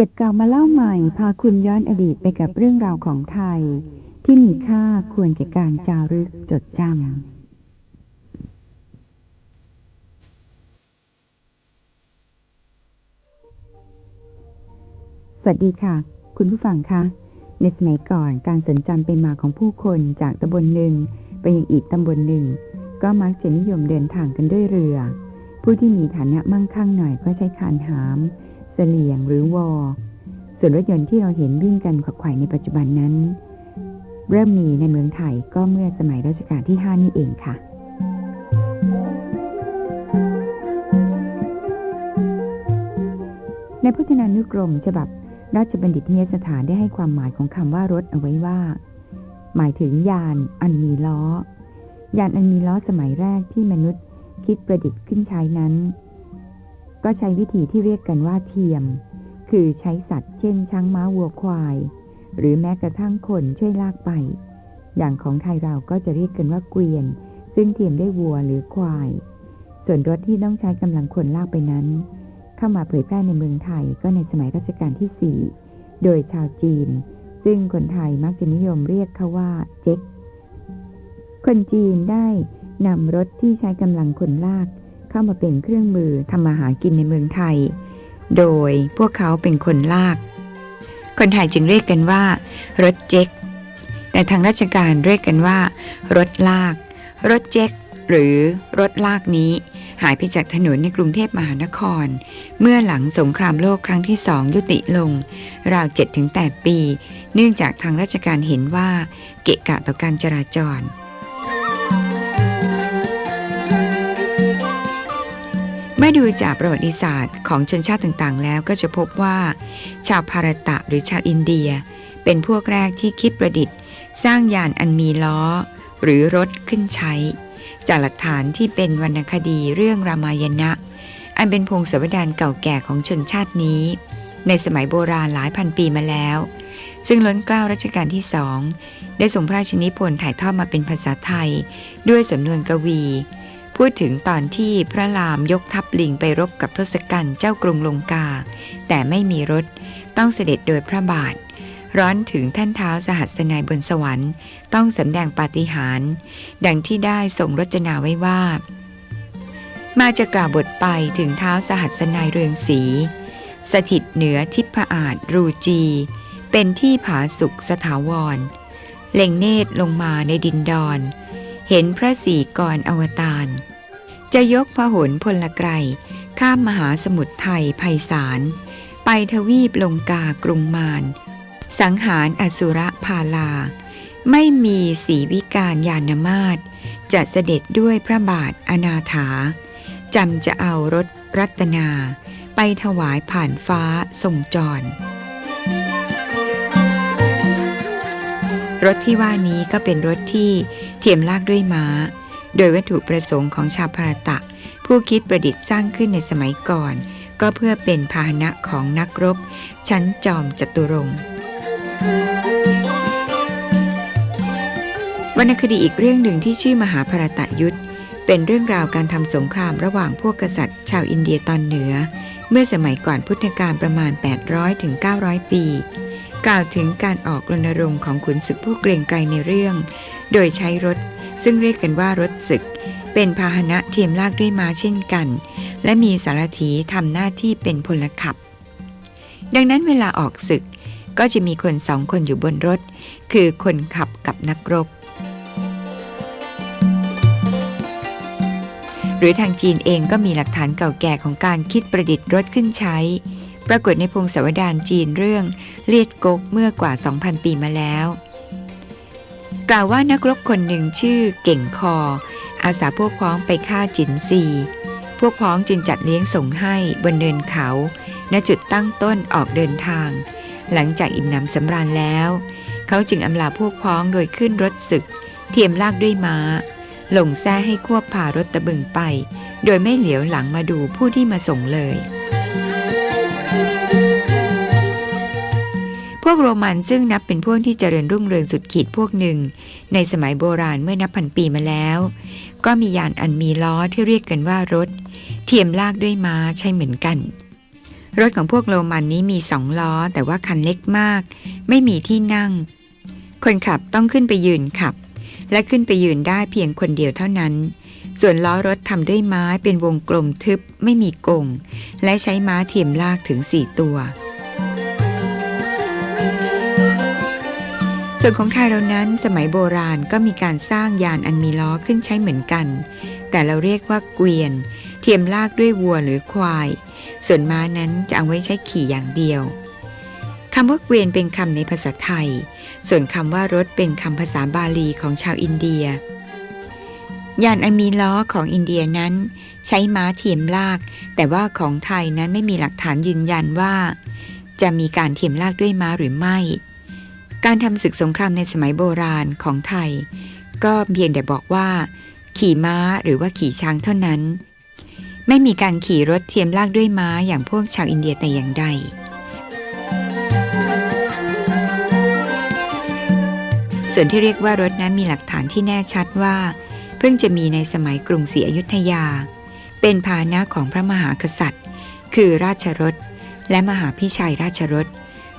เก็บเก่ามาเล่าใหม่ พาคุณย้อนอดีตไปกับเรื่องราวของไทย ที่มีค่าควรแก่การจารึกจดจำสวัสดีค่ะ คุณผู้ฟังคะ ในสมัยก่อนการสัญจรเป็นมาของผู้คนจากตำบลหนึ่งไปยังอีกตำบลหนึ่ง ก็มักจะนิยมเดินทางกันด้วยเรือ ผู้ที่มีฐานะมั่งคั่งหน่อยก็ใช้คานหาม เสลียงหรือวอ ส่วนรถยนต์ที่เราเห็นวิ่งกันขวักไขว่ในปัจจุบันนั้น เริ่มมีในเมืองไทยก็เมื่อสมัยรัชกาลที่ 5 นี่เองค่ะ ในพจนานุกรมฉบับราชบัณฑิตยสถานได้ให้ความหมายของคำว่ารถเอาไว้ว่า หมายถึงยานอันมีล้อ ยานอันมีล้อสมัยแรกที่มนุษย์คิดประดิษฐ์ขึ้นใช้นั้น ก็ใช้วิธีที่เรียกกันว่าเทียม คือใช้สัตว์เช่น ช้างม้าวัวควาย หรือแม้กระทั่งคนช่วยลากไป อย่างของไทยเราก็จะเรียกกันว่าเกวียน ซึ่งเทียมด้วยวัวหรือควาย ส่วนรถที่ต้องใช้กำลังคนลากไปนั้น เข้ามาเผยแพร่ในเมืองไทยก็ในสมัยรัชกาลที่ 4 โดยชาวจีน ซึ่งคนไทยมักจะนิยมเรียกเขาว่าเจ๊กคนจีนได้นำรถที่ใช้กำลังคนลาก เข้ามาเป็นเครื่องมือทำมาหากินในเมืองไทย โดยพวกเขาเป็นคนลาก คนไทยจึงเรียกกันว่า รถเจ๊กแต่ทางราชการเรียกกันว่า รถลาก รถเจ๊กหรือรถลากนี้ หายไปจากถนนในกรุงเทพมหานคร เมื่อหลังสงครามโลกครั้งที่สองยุติลง ราว 7-8 ปี เนื่องจากทางราชการเห็นว่า เกะกะต่อการจราจร เมื่อดูจากประวัติศาสตร์ของชนชาติต่างๆ แล้วก็จะพบว่า ชาวพารตะหรือชาวอินเดีย เป็นพวกแรกที่คิดประดิษฐ์ สร้างยานอันมีล้อ หรือรถขึ้นใช้ จากหลักฐานที่เป็นวรรณคดีเรื่องรามายณะ อันเป็นพงศาวดารเก่าแก่ของชนชาตินี้ ในสมัยโบราณหลายพันปีมาแล้ว ซึ่งล้นเกล้ารัชกาลที่สองได้ส่งพระราชนิพนธ์ถ่ายทอดมาเป็นภาษาไทย ด้วยสำนวนกวี พูดถึงตอนที่พระรามยกทัพลิงไปรบกับทศกัณฐ์เจ้ากรุงลงกา แต่ไม่มีรถ ต้องเสด็จโดยพระบาท ร้อนถึงท่านเท้าสหัสนายบนสวรรค์ ต้องสำแดงปาฏิหาริย์ดังที่ได้ทรงรจนาไว้ว่า มาจะกล่าวบทไปถึงเท้าสหัสนายเรืองสี สถิตเหนือทิพอาจรูจี เป็นที่ผาสุกสถาวรเล็งเนตรลงมาในดินดอน เห็นพระสีกรอวตารจะยกพหลพลไกรข้ามมหาสมุทรไทยไพศาลไปทวีปลงกากรุงมารสังหารอสุรพาลา ไม่มีสีวิการยานมาตจะเสด็จด้วยพระบาทอนาถาจำจะเอารถรัตนา ไปถวายผ่านฟ้าทรงจร รถที่ว่านี้ก็เป็นรถที่ เทียมลากด้วยม้า โดยวัตถุประสงค์ของชาวพารตะ ผู้คิดประดิษฐ์สร้างขึ้นในสมัยก่อน ก็เพื่อเป็นพาหนะของนักรบ ชั้นจอมจตุรงวรรณคดีอีกเรื่องหนึ่งที่ชื่อมหาภารตะยุทธเป็นเรื่องราวการทำสงครามระหว่างพวกกษัตริย์ ชาวอินเดียตอนเหนือ เมื่อสมัยก่อนพุทธกาลประมาณ 800ถึง900 ปี กล่าวถึงการออกรณรงค์ของขุนศึกผู้เกรงไกรในเรื่อง โดยใช้รถ ซึ่งเรียกกันว่ารถศึก เป็นพาหนะเทียมลากด้วยม้าเช่นกัน และมีสารถีทำหน้าที่เป็นพลขับ ดังนั้นเวลาออกศึกก็จะมีคนสองคนอยู่บนรถ คือคนขับกับนักรบ หรือทางจีนเองก็มีหลักฐานเก่าแก่ของการคิดประดิษฐ์รถขึ้นใช้ ปรากฏในพงศาวดารจีนเรื่องเลียดกกเมื่อกว่า 2,000 ปีมาแล้ว กล่าวว่านักรบคนหนึ่งชื่อเก่งคอ อาสาพวกพ้องไปฆ่าจินซี พวกพ้องจึงจัดเลี้ยงส่งให้บนเนินเขา ณจุดตั้งต้นออกเดินทาง หลังจากอิ่มหนำสำราญแล้ว เขาจึงอำลาพวกพ้องโดยขึ้นรถศึก เทียมลากด้วยม้าลงแท้ให้ควบพารถตะบึงไป โดยไม่เหลียวหลังมาดูผู้ที่มาส่งเลย วกโรมันซึ่งนับเป็นพวกที่เจริญรุ่งเรืองสุดขีดพวกหนึ่ง ในสมัยโบราณเมื่อนับพันปีมาแล้ว ก็มียานอันมีล้อที่เรียกกันว่ารถ เทียมลากด้วยม้าใช่เหมือนกัน รถของพวกโรมันนี้มีสองล้อแต่ว่าคันเล็กมาก ไม่มีที่นั่ง คนขับต้องขึ้นไปยืนขับ และขึ้นไปยืนได้เพียงคนเดียวเท่านั้น ส่วนล้อรถทำด้วยไม้เป็นวงกลมทึบไม่มีกงและใช้ม้าเทียมลากถึงสี่ตัว ส่วนของไทยเรานั้นสมัยโบราณก็มีการสร้างยานอันมีล้อขึ้นใช้เหมือนกัน แต่เราเรียกว่าเกวียน เทียมลากด้วยวัวหรือควาย ส่วนม้านั้นจะเอาไว้ใช้ขี่อย่างเดียวคำว่าเกวียนเป็นคำในภาษาไทย ส่วนคำว่ารถเป็นคำภาษาบาลีของชาวอินเดีย ยานอันมีล้อของอินเดียนั้น ใช้ม้าเทียมลาก แต่ว่าของไทยนั้นไม่มีหลักฐานยืนยันว่า จะมีการเทียมลากด้วยม้าหรือไม่ การทำศึกสงครามในสมัยโบราณของไทย ก็เพียงแต่บอกว่า ขี่ม้าหรือว่าขี่ช้างเท่านั้น ไม่มีการขี่รถเทียมลากด้วยม้าอย่างพวกชาวอินเดียแต่อย่างใดส่วนที่เรียกว่ารถนั้นมีหลักฐานที่แน่ชัดว่า เพิ่งจะมีในสมัยกรุงศรีอยุธยา เป็นพาหนะของพระมหากษัตริย์ คือราชรถ และมหาพิชัยราชรถ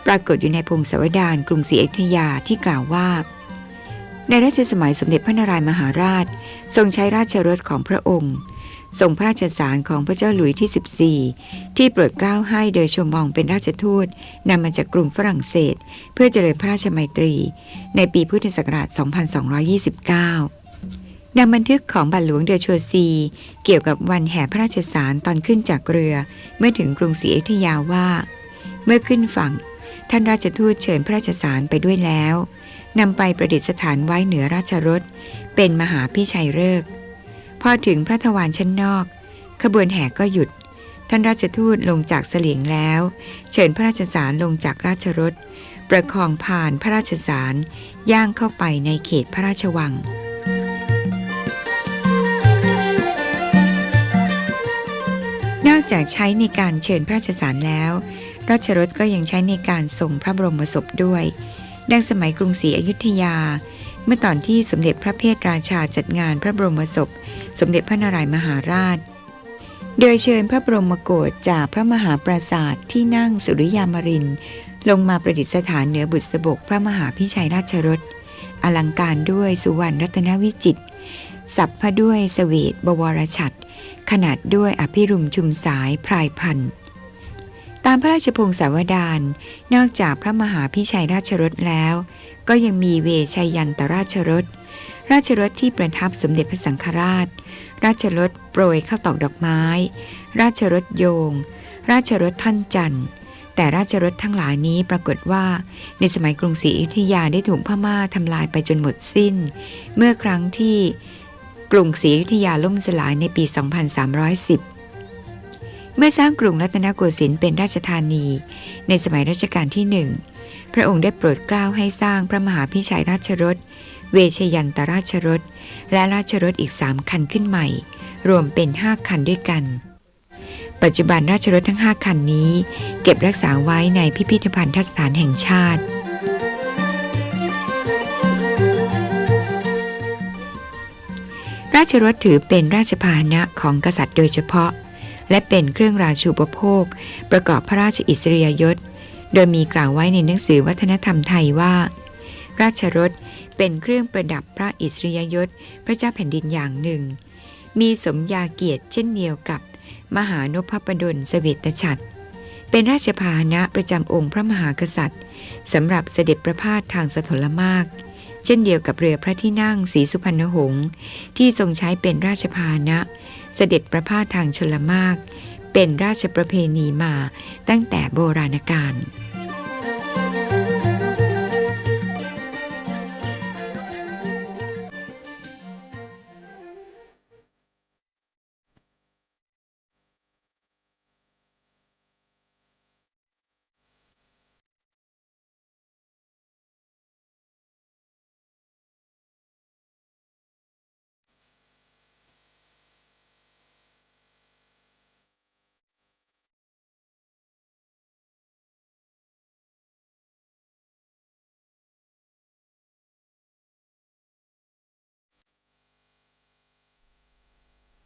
ปรากฏอยู่ในพงศาวดารกรุงศรีอยุธยาที่กล่าวว่า ในรัชสมัยสมเด็จพระนารายมหาราช ทรงใช้ราชรถของพระองค์ทรงพระราชสารของพระเจ้าหลุยที่ 14 ที่โปรดเกล้าให้โดยชมมองเป็นราชทูตนำมาจากกรุงฝรั่งเศส เพื่อเจริญพระราชมัยตรี ในปีพุทธศักราช 2229นำบันทึกของบัตรหลวงเดอชัวซี เกี่ยวกับวันแห่พระราชสารตอนขึ้นจากเรือ เมื่อถึงกรุงศรีอยุธยาว่า เมื่อขึ้นฝั่ง ท่านราชทูตเชิญพระราชสารไปด้วยแล้วนำไปประดิษฐานไว้เหนือราชรถ เป็นมหาพิชัยฤกษ์พอถึงพระทวารชั้นนอก ขบวนแห่ก็หยุด ท่านราชทูตลงจากเสลียงแล้ว เชิญพระราชสารลงจากราชรถ ประคองผ่านพระราชสารย่างเข้าไปในเขตพระราชวังนอกจากใช้ในการเชิญพระราชสารแล้ว ราชรถก็ยังใช้ในการส่งพระบรมศพด้วย ดังสมัยกรุงศรีอยุธยา เมื่อตอนที่สมเด็จพระเพทราชาจัดงานพระบรมศพ สมเด็จพระนารายมหาราช โดยเชิญพระบรมโกศจากพระมหาปราสาทที่นั่งสุริยามรินลงมาประดิษฐานเหนือบุษบกพระมหาพิชัยราชรถ อลังการด้วยสุวรรณรัตนวิจิตรสับพระด้วยสเวตบวรชัด ขนาดด้วยอภิรุมชุมสายพรายพันธ์ามพระราชพงศาวดารนอกจากพระมหาพิชัยราชรถแล้ว ก็ยังมีเวชัยยันตราชรถราชรถที่ประทับสมเด็จพระสังฆราช ราชรถโปรยข้าวตอกดอกไม้ ราชรถโยง ราชรถท่านจันทร์แต่ราชรถทั้งหลายนี้ปรากฏว่า ในสมัยกรุงศรีอยุธยาได้ถูกพม่าทำลายไปจนหมดสิ้น เมื่อครั้งที่กรุงศรีอยุธยาล่มสลายในปี 2310 เมื่อสร้างกรุงรัตนโกสินทร์เป็นราชธานี ในสมัยรัชกาลที่หนึ่งพระองค์ได้โปรดเกล้าให้สร้างพระมหาพิชัยราชรถ เวชยันตราชรถ และราชรถอีกสามคันขึ้นใหม่ รวมเป็นห้าคันด้วยกัน ปัจจุบันราชรถทั้งห้าคันนี้ เก็บรักษาไว้ในพิพิธภัณฑ์สถานแห่งชาติ ราชรถถือเป็นราชพาหนะของกษัตริย์โดยเฉพาะ และเป็นเครื่องราชูปโภค ประกอบพระราชอิสริยยศ โดยมีกล่าวไว้ในหนังสือวัฒนธรรมไทยว่า ราชรถเป็นเครื่องประดับพระอิสริยยศ พระเจ้าแผ่นดินอย่างหนึ่ง มีสมยาเกียรติเช่นเดียวกับ มหานพประดลสเวตฉัตรเป็นราชพาหนะประจำองค์พระมหากษัตริย์สำหรับเสด็จประพาสทางสถลมาก เช่นเดียวกับเรือพระที่นั่งสีสุพรรณหงษ์ที่ทรงใช้เป็นราชพาหนะ เสด็จประพาสทางชลมาก เป็นราชประเพณีมาตั้งแต่โบราณกาล